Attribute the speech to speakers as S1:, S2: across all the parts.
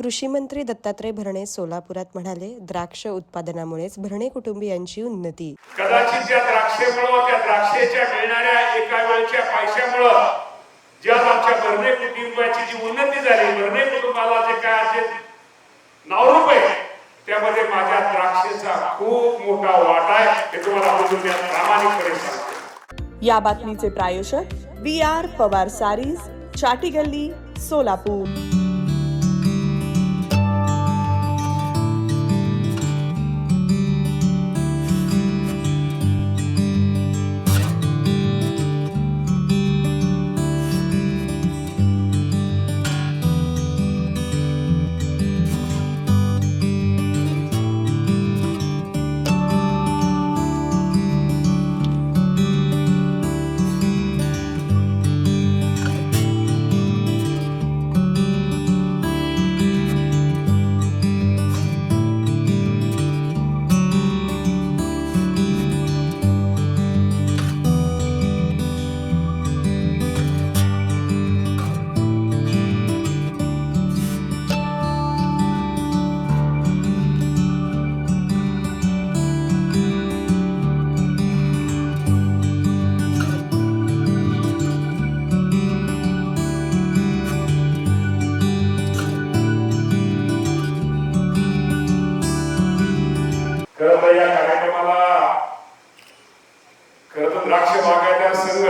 S1: कृषी मंत्री दत्तात्रय भरणे सोलापुरात म्हणाले द्राक्ष उत्पादनामुळेच भरणे कुटुंबियांची उन्नती.
S2: कदाचित त्या द्राक्षेमुळं त्या द्राक्षेच्या मिळणाऱ्या एका वेळच्या पैशामुळं ज्या आमच्या भरणे कुटुंबाची जी उन्नती झाली भरणे कुटुंबाला जे काय जे नावरूप आहे त्यामध्ये माझ्या द्राक्षेचा खूप मोठा वाटा आहे हे तुम्हाला बोलून मी प्रामाणिकपणे सांगतो.
S3: या बातमीचे प्रायोजक व्ही आर पवार सारीज चाटी गल्ली सोलापूर.
S2: खर तर या कार्यक्रमाला खर तर द्राक्ष बागायतदार संघ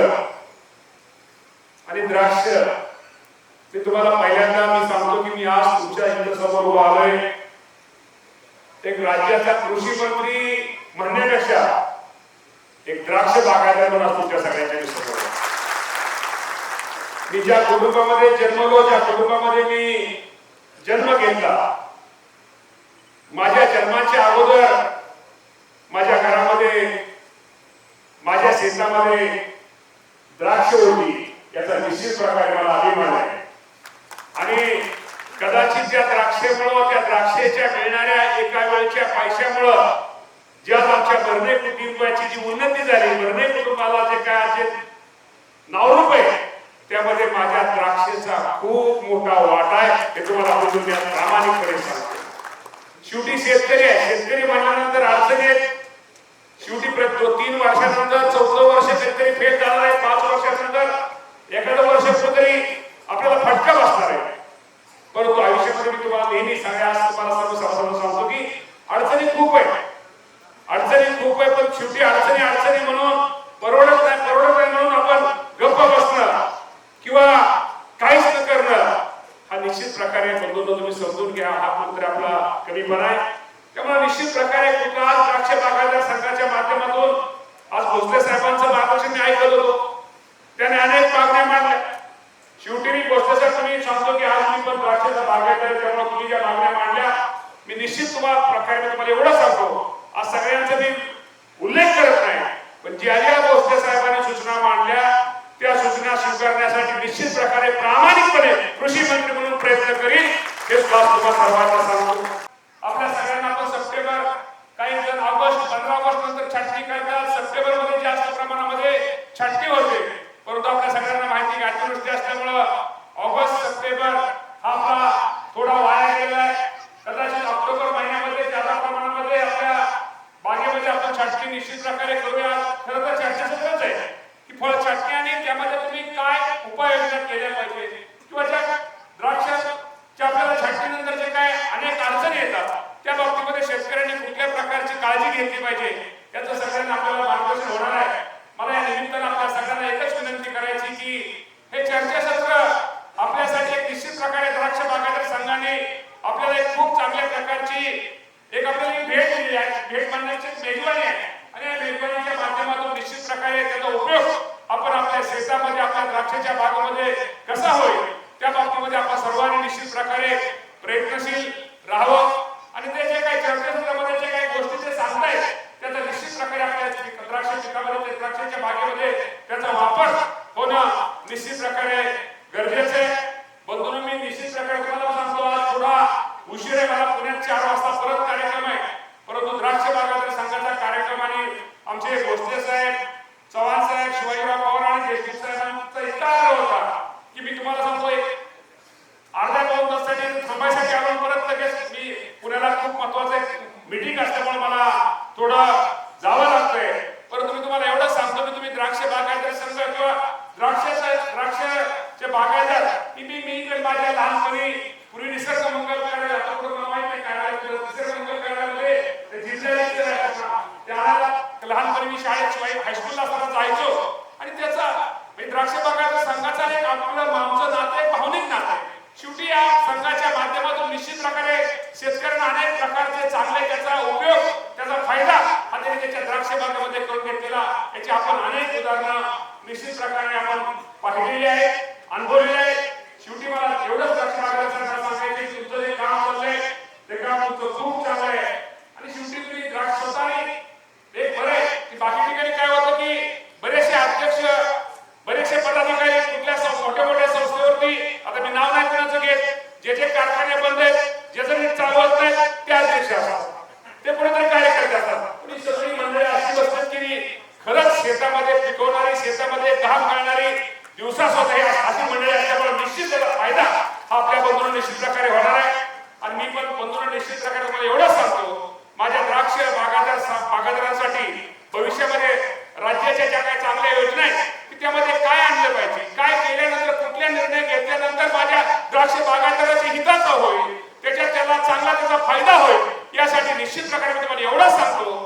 S2: आणि द्राक्ष ते तुम्हाला पहिल्यांदा मी सांगतो की मी आज तुमच्या इथं समोर उभा आलोय. एक राज्याचा कृषी मंत्री म्हणण्यापेक्षा एक द्राक्ष बागायतदार म्हणून आज तुमच्या सगळ्यांच्या मी समोर मी ज्या कुटुंबामध्ये जन्मलो ज्या कुटुंबामध्ये मी जन्म घेतला माझ्या जन्माच्या अगोदर माझ्या घरामध्ये माझ्या शेतामध्ये द्राक्ष होती याचा निश्चित प्रकारे मला अभिमान आहे. आणि कदाचित त्या द्राक्षेमुळं त्या द्राक्षेच्या मिळणाऱ्या एका वेळच्या पैशामुळं ज्या आमच्या भरणे कुटुंबाची जी उन्नती झाली भरणे कुटुंबाला जे काय जे नावरूप आहे त्यामध्ये माझ्या द्राक्षेचा खूप मोठा वाटा आहे हे तुम्हाला प्रामाणिकपणे सांगतो. शेवटी शेतकरी आहे. शेतकरी म्हणल्यानंतर अडचणी आहेत. शेवटी प्रत्येक तीन वर्षानंतर चौथं वर्ष शेतकरी फेल झाला आहे पाच वर्षानंतर एखादं वर्ष कुठेतरी आपल्याला फटका बसणार आहे. परंतु आयुष्यामध्ये मी तुम्हाला नेहमी सगळ्या तुम्हाला सर्व सभासदांना सांगतो की अडचणी खूप आहे अडचणी खूप आहे पण शेवटी अडचणी अडचणी म्हणून परवडत नाही परवडत नाही म्हणून आपण गप्प बसणं किंवा काहीच न करणं हा निश्चित प्रकारे बंधूंनो तुम्ही समजून घ्या हा कुठतरी आपला कमीपणा आहे त्यामुळे निश्चित आज द्राक्ष बागायतदार संघाच्या माध्यमातून आज भोसले साहेबांचं मार्गदर्शन मी ऐकत होतो. त्याने अनेक मागण्या मांडल्या. शेवटी मी भोसले साहेब तुम्ही सांगतो की आज मी पण द्राक्षाचा बागायतदार त्यामुळे तुम्ही ज्या मागण्या मांडल्या मी निश्चित तुम्हाला प्रकारे तुम्हाला एवढं सांगतो. आज सगळ्यांचा मी उल्लेख करत नाही पण ज्या ज्या भोसले साहेबांनी सूचना मांडल्या त्या सूचना स्वीकारण्यासाठी निश्चित प्रकारे प्रामाणिकपणे कृषी मंत्री म्हणून प्रयत्न करीन. हे सुद्धा तुम्हाला सर्वांना सांगतो आपल्या सगळ्यांना आपण सप्टेंबर काही जण ऑगस्ट पंधरा ऑगस्ट नंतर छाटणी करतात. सप्टेंबरमध्ये जास्त प्रमाणामध्ये छाटणी होते. परंतु आपल्या सगळ्यांना माहिती अतिवृष्टी असल्यामुळं ऑगस्ट सप्टेंबर हा आपला थोडा वाया गेलेला आहे. कदाचित ऑक्टोबर महिन्यामध्ये जादा प्रमाणामध्ये आपल्या बागेमध्ये आपण छाटणी निश्चित प्रकारे करूया खरं तर चर्चेचं आहे की फळ छाटणी आणि त्यामध्ये तुम्ही काय उपाययोजना केल्या पाहिजे? किंवा त्या द्राक्षाच्या आपल्याला छाटणीनंतर जे काय अनेक अडचणी येतात त्या बाबतीमध्ये काळजी घेतली पाहिजे. याचं सगळ्यांना आपल्याला मार्गदर्शन होणार आहे. की मी मी इकडे माझ्या लहानपणी पूर्वी निसर्ग मंगल कार्ड आता कुठं माहीत नाही निसर्ग मंगल कार्डामध्ये जिल्ह्याला लहानपणी मी शाळेत शिवाय हायस्कूलला असताना जायचो. आणि त्याचा द्राक्ष बागाचा संघाचा एक आपलं आमचं नातं आहे भावनिक नातं आहे. शेवटी या संघाच्या माध्यमातून निश्चित प्रकारे शेतकऱ्यांना अनेक प्रकारचे चांगले त्याचा उपयोग त्याचा फायदा हा त्याच्या द्राक्ष बागेमध्ये करून घेतलेला. याची आपण अनेक उदाहरणं शेतामध्ये पिकवणारी शेतामध्ये घाम घालणारी दिवसा स्वतः ही अशी मंडळी असल्यामुळे निश्चित त्याचा फायदा हा आपल्या बंधूंना निश्चित प्रकारे होणार आहे. आणि मी पण बंधूंना निश्चित प्रकारे तुम्हाला एवढंच सांगतो माझ्या द्राक्ष बागादार बागादारांसाठी भविष्यामध्ये राज्याच्या ज्या काही चांगल्या योजना आहेत त्यामध्ये काय आणलं पाहिजे काय केल्यानंतर कुठले निर्णय घेतल्यानंतर माझ्या द्राक्ष बागायतदाराच्या हिताचा होईल त्याच्यात त्याला चांगला त्याचा फायदा होईल यासाठी निश्चित प्रकारे मी तुम्हाला एवढंच सांगतो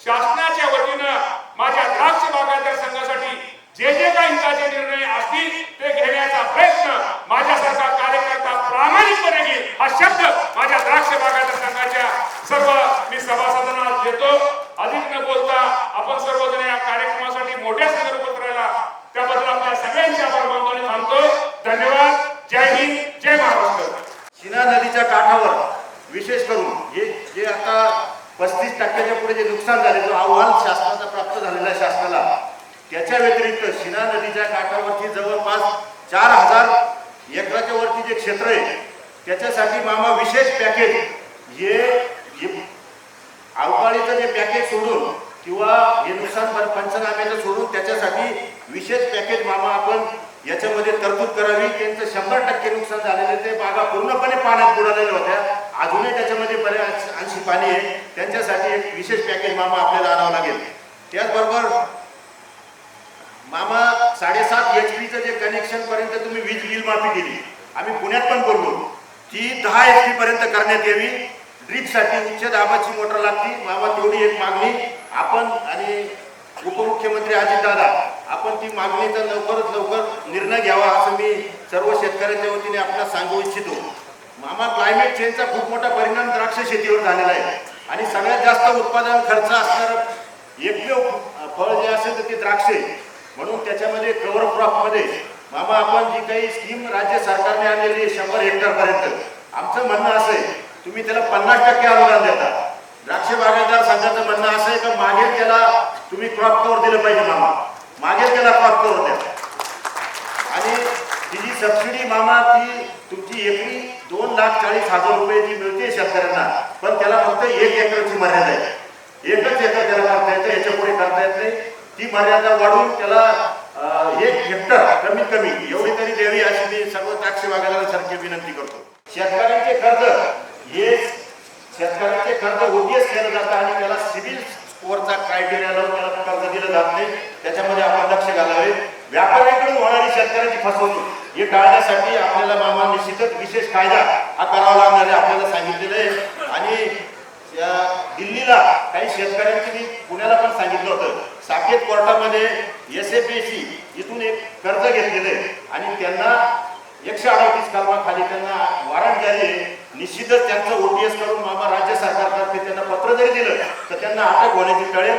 S2: शासनाच्या वतीनं माझ्या द्राक्ष बागायतदार संघासाठी जे जे काही हिताचे निर्णय असतील ते घेण्याचा प्रयत्न माझ्यासारखा कार्यकर्ता प्रामाणिकपणे हा शब्द माझ्या द्राक्ष बागायतदार संघाच्या सर्व मी सभासदांना देतो. अधिक न बोलता आपण सर्वजण या कार्यक्रमासाठी मोठ्या संदर्भ राहिला त्याबद्दल आपल्या सगळ्यांचे आभार मानतो आणि थांबतो. धन्यवाद. जय हिंद. जय महाराष्ट्र.
S4: शिना नदीच्या काठावर विशेष करून हे जे आता पस्तीस टक्क्याच्या पुढे जे नुकसान झाले जो अहवाल शासनाचा प्राप्त झालेला शासनाला त्याच्या व्यतिरिक्त शिना नदीच्या काठावरती जवळपास चार हजार एकराच्या वरती जे क्षेत्र आहे त्याच्यासाठी मामा विशेष पॅकेज हे अवकाळीचं जे पॅकेज सोडून किंवा हे नुकसान पंचनाम्याचं सोडून त्याच्यासाठी विशेष पॅकेज मामा आपण याच्यामध्ये तरतूद करावी. त्यांचं शंभर टक्के नुकसान झालेलं ते बागा पूर्णपणे पाण्यात बुडालेल्या होत्या. अजूनही त्याच्यामध्ये बऱ्याच अंशी पाणी आहे. त्यांच्यासाठी एक विशेष पॅकेज मामा आपल्याला आणावं लागेल. त्याचबरोबर मामा साडेसात एच पीचं जे कनेक्शन पर्यंत तुम्ही वीज बिल माफी दिली. आम्ही पुण्यात पण बोललो. ती दहा एच पी पर्यंत करण्यात यावी. ड्रीपसाठी उच्च दाबाची मोटर लागती. मामा तेवढी एक मागणी. आपण आणि उपमुख्यमंत्री अजितदादा आपण ती मागणीचा लवकरच लवकर निर्णय घ्यावा असं मी सर्व शेतकऱ्यांच्या वतीने आपल्याला सांगू इच्छितो. मामा क्लायमेट चेंजचा खूप मोठा परिणाम द्राक्ष शेतीवर झालेला आहे. आणि सगळ्यात जास्त उत्पादन खर्च असणारं एकमेव फळ जे असेल तर ते द्राक्षे म्हणून त्याच्यामध्ये कव्हर क्रॉपमध्ये मामा आपण जी काही स्कीम राज्य सरकारने आणलेली आहे शंभर हेक्टर पर्यंत आमचं म्हणणं असं आहे तुम्ही त्याला पन्नास टक्के अनुदान देता. द्राक्ष बागायतदार संघाचं म्हणणं असं आहे का मागेल त्याला तुम्ही क्रॉप कव्हर दिलं पाहिजे मामा. मागेल त्याला क्रॉप कव्हर द्या. आणि ती जी सबसिडी मामा ती तुमची एकरी दोन लाख चाळीस हजार रुपये जी मिळते शेतकऱ्यांना पण त्याला फक्त एक एकरची मर्यादा आहे. एकच एकर त्याला करता येतं याच्यापुढे करता येत नाही. ती मर्यादा वाढून त्याला एक हेक्टर कमीत कमी एवढी तरी द्यावी अशी मी सर्व द्राक्ष बागायतदारांसारखी विनंती करतो. शेतकऱ्यांचे कर्ज हे शेतकऱ्यांचे कर्ज ओबीएस केलं जातं आणि त्याला सिव्हिल स्कोअरचा क्रायटेरिया लावून त्याला कर्ज दिलं जात नाही. त्याच्यामध्ये आपण लक्ष घालावे. व्यापाऱ्यांकडून होणारी शेतकऱ्यांची फसवणूक हे टाळण्यासाठी आपल्याला मामा निश्चितच विशेष कायदा हा करावा लागणार आहे आपल्याला सांगितलेलं आहे. आणि दिल्लीला काही शेतकऱ्यांची मी पुण्याला पण सांगितलं होतं. साकेत कोर्टामध्ये एस ए पी सी इथून एक कर्ज घेतलेलं आहे. आणि त्यांना एकशे अडतीस कलमाखाली त्यांना वॉरंट जारी आहे. निश्चितच त्यांचं ओटीएस करून मामा राज्य सरकारतर्फे त्यांना पत्र जरी दिलं तर त्यांना अटक होण्याची टळेल